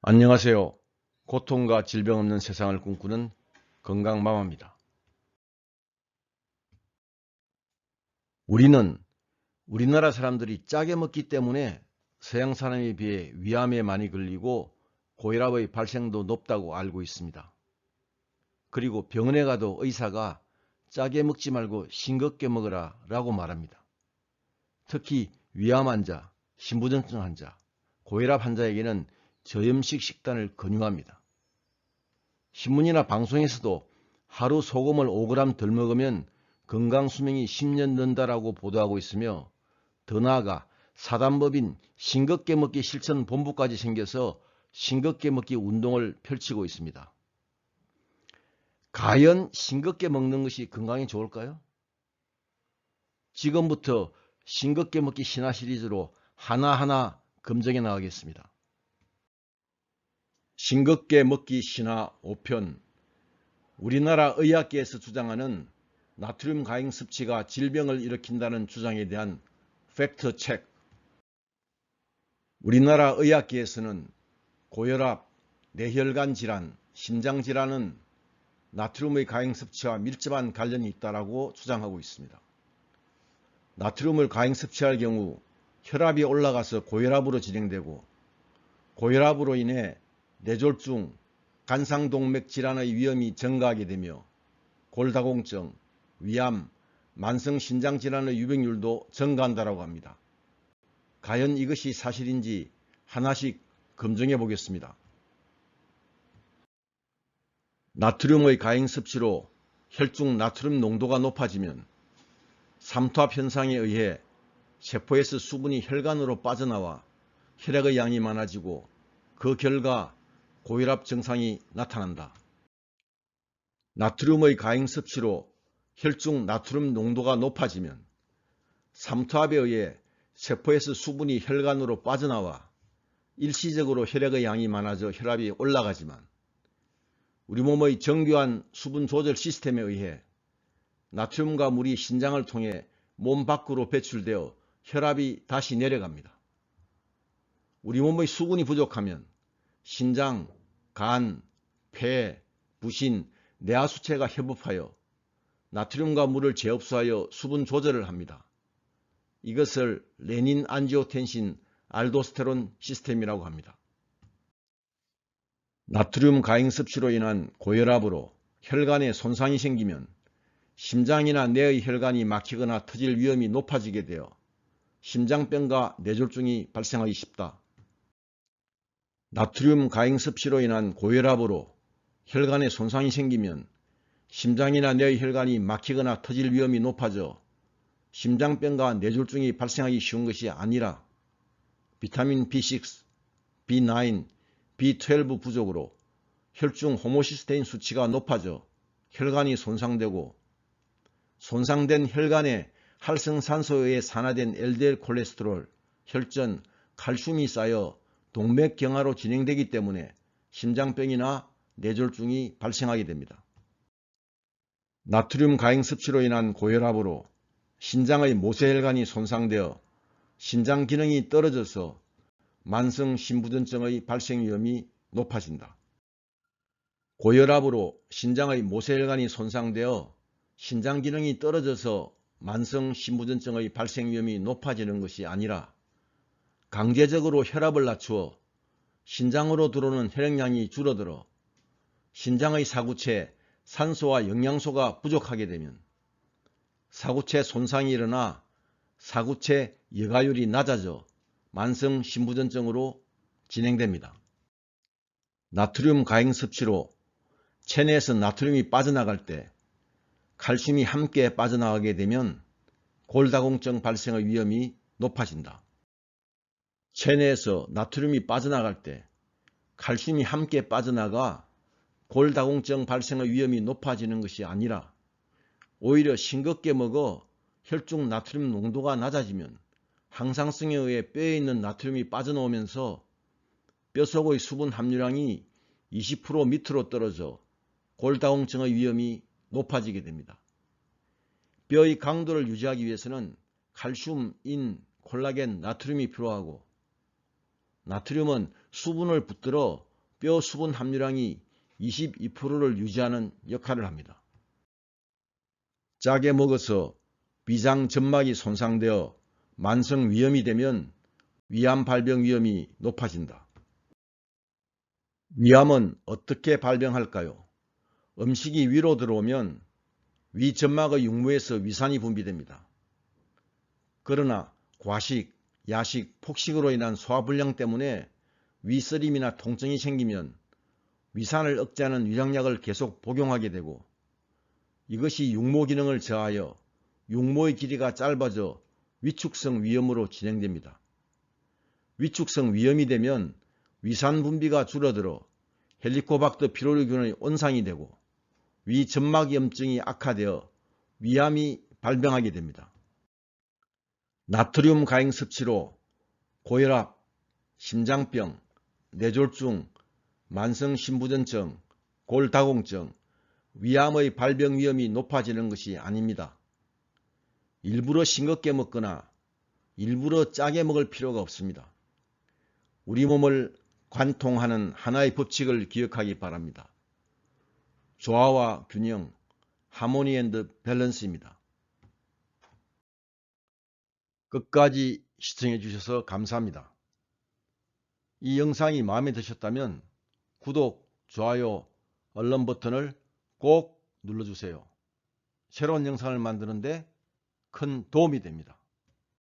안녕하세요. 고통과 질병 없는 세상을 꿈꾸는 건강마마입니다. 우리는 우리나라 사람들이 짜게 먹기 때문에 서양 사람에 비해 위암에 많이 걸리고 고혈압의 발생도 높다고 알고 있습니다. 그리고 병원에 가도 의사가 짜게 먹지 말고 싱겁게 먹어라 라고 말합니다. 특히 위암 환자, 신부전증 환자, 고혈압 환자에게는 저염식 식단을 권유합니다. 신문이나 방송에서도 하루 소금을 5g 덜 먹으면 건강 수명이 10년 는다라고 보도하고 있으며 더 나아가 사단법인 싱겁게 먹기 실천 본부까지 생겨서 싱겁게 먹기 운동을 펼치고 있습니다. 과연 싱겁게 먹는 것이 건강에 좋을까요? 지금부터 싱겁게 먹기 신화 시리즈로 하나하나 검증해 나가겠습니다. 싱겁게 먹기 신화 5편 우리나라 의학계에서 주장하는 나트륨 가행 섭취가 질병을 일으킨다는 주장에 대한 팩트 체크 우리나라 의학계에서는 고혈압, 뇌혈관 질환, 심장 질환은 나트륨의 가행 섭취와 밀접한 관련이 있다고 주장하고 있습니다. 나트륨을 가행 섭취할 경우 혈압이 올라가서 고혈압으로 진행되고 고혈압으로 인해 뇌졸중, 간상동맥 질환의 위험이 증가하게 되며 골다공증, 위암, 만성신장질환의 유병률도 증가한다고 합니다. 과연 이것이 사실인지 하나씩 검증해 보겠습니다. 나트륨의 가행 섭취로 혈중 나트륨 농도가 높아지면 삼투압 현상에 의해 세포에서 수분이 혈관으로 빠져나와 혈액의 양이 많아지고 그 결과 고혈압 증상이 나타난다. 나트륨의 가행 섭취로 혈중 나트륨 농도가 높아지면 삼투압에 의해 세포에서 수분이 혈관으로 빠져나와 일시적으로 혈액의 양이 많아져 혈압이 올라가지만 우리 몸의 정교한 수분 조절 시스템에 의해 나트륨과 물이 신장을 통해 몸 밖으로 배출되어 혈압이 다시 내려갑니다. 우리 몸의 수분이 부족하면 신장, 간, 폐, 부신, 내하수체가 협업하여 나트륨과 물을 재흡수하여 수분 조절을 합니다. 이것을 레닌 안지오텐신 알도스테론 시스템이라고 합니다. 나트륨 가행 섭취로 인한 고혈압으로 혈관에 손상이 생기면 심장이나 뇌의 혈관이 막히거나 터질 위험이 높아지게 되어 심장병과 뇌졸중이 발생하기 쉽다. 나트륨 가행 섭취로 인한 고혈압으로 혈관에 손상이 생기면 심장이나 뇌의 혈관이 막히거나 터질 위험이 높아져 심장병과 뇌졸중이 발생하기 쉬운 것이 아니라 비타민 B6, B9, B12 부족으로 혈중 호모시스테인 수치가 높아져 혈관이 손상되고 손상된 혈관에 활성산소에 산화된 LDL 콜레스테롤, 혈전, 칼슘이 쌓여 동맥경화로 진행되기 때문에 심장병이나 뇌졸중이 발생하게 됩니다. 나트륨 가행 섭취로 인한 고혈압으로 신장의 모세혈관이 손상되어 신장 기능이 떨어져서 만성 신부전증의 발생 위험이 높아진다. 고혈압으로 신장의 모세혈관이 손상되어 신장 기능이 떨어져서 만성 신부전증의 발생 위험이 높아지는 것이 아니라 강제적으로 혈압을 낮추어 신장으로 들어오는 혈액량이 줄어들어 신장의 사구체 산소와 영양소가 부족하게 되면 사구체 손상이 일어나 사구체 여가율이 낮아져 만성 신부전증으로 진행됩니다. 나트륨 가행 섭취로 체내에서 나트륨이 빠져나갈 때 칼슘이 함께 빠져나가게 되면 골다공증 발생의 위험이 높아진다. 체내에서 나트륨이 빠져나갈 때 칼슘이 함께 빠져나가 골다공증 발생의 위험이 높아지는 것이 아니라 오히려 싱겁게 먹어 혈중 나트륨 농도가 낮아지면 항상성에 의해 뼈에 있는 나트륨이 빠져나오면서 뼈속의 수분 함유량이 20% 밑으로 떨어져 골다공증의 위험이 높아지게 됩니다. 뼈의 강도를 유지하기 위해서는 칼슘, 인, 콜라겐, 나트륨이 필요하고 나트륨은 수분을 붙들어 뼈 수분 함유량이 22%를 유지하는 역할을 합니다. 짜게 먹어서 비장 점막이 손상되어 만성 위염이 되면 위암 발병 위험이 높아진다. 위암은 어떻게 발병할까요? 음식이 위로 들어오면 위 점막의 육무에서 위산이 분비됩니다. 그러나 과식, 야식, 폭식으로 인한 소화불량 때문에 위쓰림이나 통증이 생기면 위산을 억제하는 위장약을 계속 복용하게 되고 이것이 육모 기능을 저하여 육모의 길이가 짧아져 위축성 위염으로 진행됩니다. 위축성 위염이 되면 위산 분비가 줄어들어 헬리코박터 피로리균의 온상이 되고 위 점막염증이 악화되어 위암이 발병하게 됩니다. 나트륨 가행 섭취로 고혈압, 심장병, 뇌졸중, 만성 신부전증, 골다공증, 위암의 발병 위험이 높아지는 것이 아닙니다. 일부러 싱겁게 먹거나 일부러 짜게 먹을 필요가 없습니다. 우리 몸을 관통하는 하나의 법칙을 기억하기 바랍니다. 조화와 균형, 하모니 앤드 밸런스입니다. 끝까지 시청해 주셔서 감사합니다. 이 영상이 마음에 드셨다면 구독, 좋아요, 알람 버튼을 꼭 눌러주세요. 새로운 영상을 만드는데 큰 도움이 됩니다.